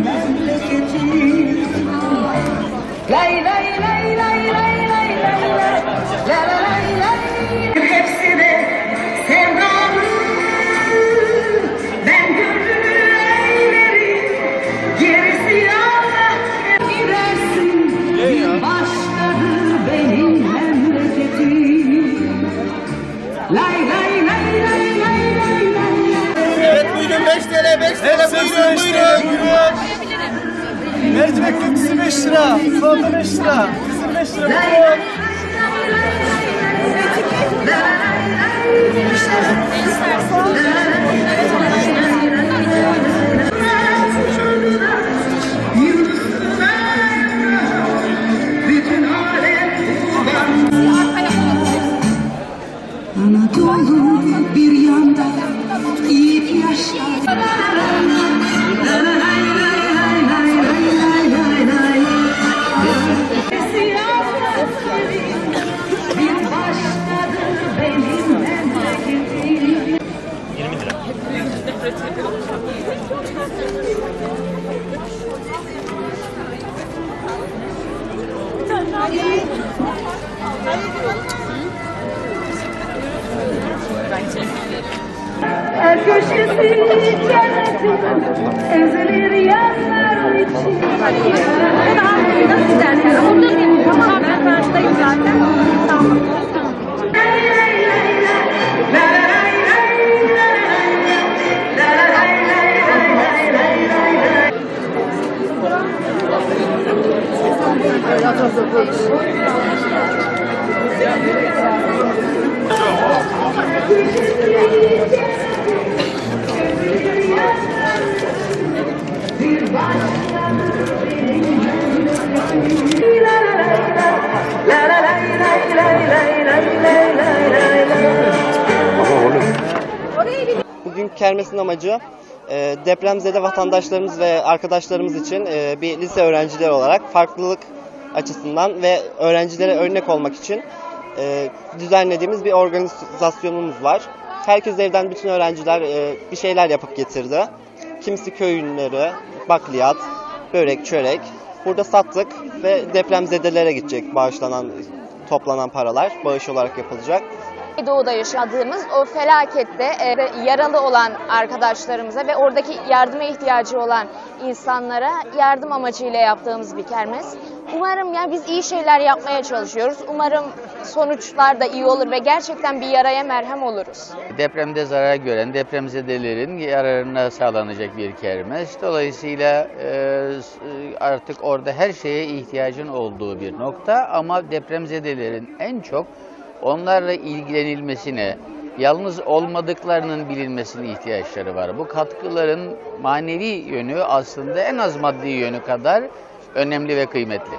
memleketim Lay lay lay lay lay. Hepsi 5 TL. Buyurun. Mercimek köftesi 5 lira. Salata 5 lira. Kısır 5 lira. Buyurun. Anadolu bir yanda yiğit yaşlar. Her köşesi cennetin ezilir yanlar için. Bugün kermesin amacı depremzede vatandaşlarımız ve arkadaşlarımız için e, bir lise öğrencileri olarak farklılık açısından ve öğrencilere örnek olmak için e, düzenlediğimiz bir organizasyonumuz var. Herkes evden bütün öğrenciler e, bir şeyler yapıp getirdi. Kimisi köy ürünleri, bakliyat, börek, çörek. Burada sattık ve depremzedelere gidecek bağışlanan, toplanan paralar bağış olarak yapılacak. Doğu'da yaşadığımız o felakette e, yaralı olan arkadaşlarımıza ve oradaki yardıma ihtiyacı olan insanlara yardım amacıyla yaptığımız bir kermes. Umarım yani biz iyi şeyler yapmaya çalışıyoruz. Umarım sonuçlar da iyi olur ve gerçekten bir yaraya merhem oluruz. Depremde zarar gören depremzedelerin yararına sağlanacak bir kermes. Dolayısıyla e, artık orada her şeye ihtiyacın olduğu bir nokta ama depremzedelerin en çok onlarla ilgilenilmesine, yalnız olmadıklarının bilinmesine ihtiyaçları var. Bu katkıların manevi yönü aslında en az maddi yönü kadar önemli ve kıymetli.